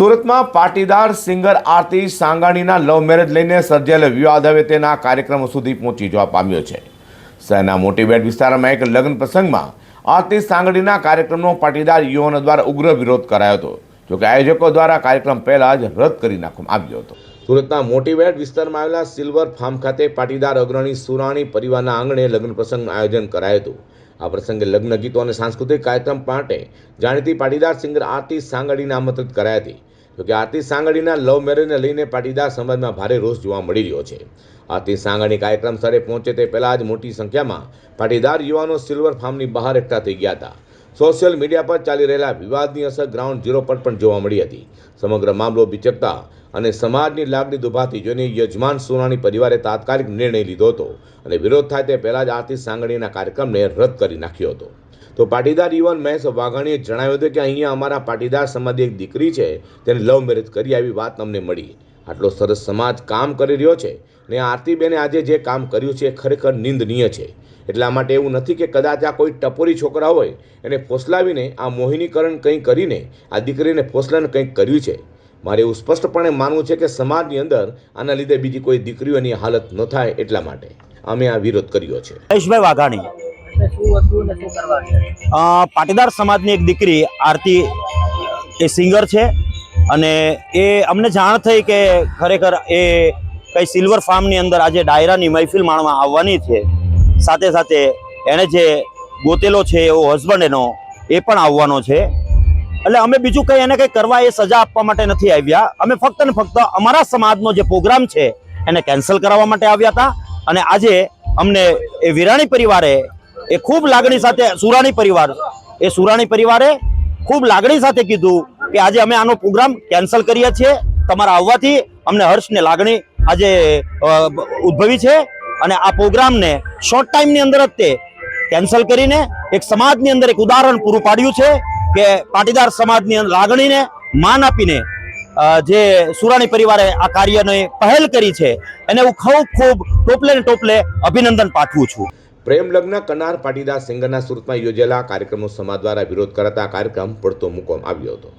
સુરતમાં પાટીદાર સિંગર આરતી સાંગાણીના love marriage લઈને સર્જાયેલો વિવાદ હવે તેના કાર્યક્રમો સુધી પહોંચી જવા પામ્યો છે. શહેરના મોટીબેટ વિસ્તારમાં એક લગ્ન પ્રસંગમાં આરતી સાંગણીના કાર્યક્રમનો પાટીદાર યુવાનો દ્વારા ઉગ્ર વિરોધ કરાયો હતો જોકે આયોજકો દ્વારા કાર્યક્રમ પહેલા જ રદ કરી નાખવામાં આવ્યો હતો. સુરતના મોટીબેટ વિસ્તારમાં આવેલા સિલ્વર ફાર્મ ખાતે પાટીદાર અગ્રણી સુરાણી પરિવારના આંગણે લગ્ન પ્રસંગનું આયોજન કરાયું હતું. આ પ્રસંગે લગ્ન ગીતો અને સાંસ્કૃતિક કાર્યક્રમ માટે જાણીતી પાટીદાર સિંગર આરતી સાંગડીને આમંત્રિત કરાઈ હતી. જોકે આરતી સાંગડીના લવ મેરેજને લઈને પાટીદાર સમાજમાં ભારે રોષ જોવા મળી રહ્યો છે. આરતી સાંગડી કાર્યક્રમ સ્થળે પહોંચે તે પહેલાં જ મોટી સંખ્યામાં પાટીદાર યુવાનો સિલ્વર ફાર્મની બહાર એકઠા થઈ ગયા હતા. સોશિયલ મીડિયા પર ચાલી રહેલા વિવાદની અસર ગ્રાઉન્ડ ઝીરો પર પણ જોવા મળી હતી. સમગ્ર મામલો બિચકતા અને સમાજની લાગણી દુભાતી જોઈને યજમાન સોનાણી પરિવારે તાત્કાલિક નિર્ણય લીધો હતો અને વિરોધ થાય તે પહેલાં જ આરતી સાંગણીના કાર્યક્રમને રદ કરી નાખ્યો હતો. તો પાટીદાર યુવાન મહેશ વાઘાણીએ જણાવ્યું હતું કે અહીંયા અમારા પાટીદાર સમાજની એક દીકરી છે, તેને લવ મેરેજ કરી આવી વાત અમને મળી. આટલો સરસ સમાજ કામ કરી રહ્યો છે ને આરતીબેને આજે જે કામ કર્યું છે એ ખરેખર નિંદનીય છે. એટલા માટે એવું નથી કે કદાચ આ કોઈ ટપોરી છોકરા હોય, એને ફોસલાવીને આ મોહિનીકરણ કંઈ કરીને, આ દીકરીને ફોસલાને કંઈક કર્યું છે. મારે એવું સ્પષ્ટપણે માનવું છે કે સમાજની અંદર આના લીધે બીજી કોઈ દીકરીઓની હાલત ન થાય એટલા માટે. અમે આ વિરોધ કર્યો છે. વાઘાણી. પાટીદાર સમાજની એક દીકરી, આરતી, એ સિંગર છે અને એ અમને જાણ થઈ કે ખરેખર એ કઈ સિલ્વર ફાર્મની અંદર આજે ડાયરાની મહેફિલ માણવા આવવાની છે. સાથે સાથે એણે જે ગોતેલો છે, એવો હસબન્ડ એનો, એ પણ આવવાનો છે. એટલે અમે બીજું કંઈ એને કંઈ કરવા એ સજા આપવા માટે નથી આવ્યા. અમે ફક્ત ને ફક્ત અમારા સમાજનો જે પ્રોગ્રામ છે, એને કેન્સલ કરાવવા માટે આવ્યા હતા. અને આજે અમને એ વિરાણી પરિવારે એ ખૂબ લાગણી સાથે સુરાણી પરિવાર એ સુરાણી પરિવારે ખૂબ લાગણી સાથે કીધું કે આજે અમે આનો પ્રોગ્રામ કેન્સલ કરીએ છીએ. તમારા આવવાથી અમને હર્ષ ને લાગણી આજે ઉદ્ભવી છે અને આ પ્રોગ્રામને શોર્ટ ટાઈમની અંદર જ તે કેન્સલ કરીને એક સમાજની અંદર એક ઉદાહરણ પૂરું પાડ્યું છે કે પાટીદાર સમાજની લાગણીને માન આપીને જે સુરાણી પરિવારે આ કાર્યને પહેલ કરી છે, એને હું ખૂબ ખૂબ ટોપલે ને ટોપલે અભિનંદન પાઠવું છું. પ્રેમ લગ્ન કરનાર પાટીદાર સિંગરના સુરતમાં યોજેલા કાર્યક્રમનો સમાજ દ્વારા વિરોધ કરાતા કાર્યક્રમ પડતો મૂકવામાં આવ્યો હતો.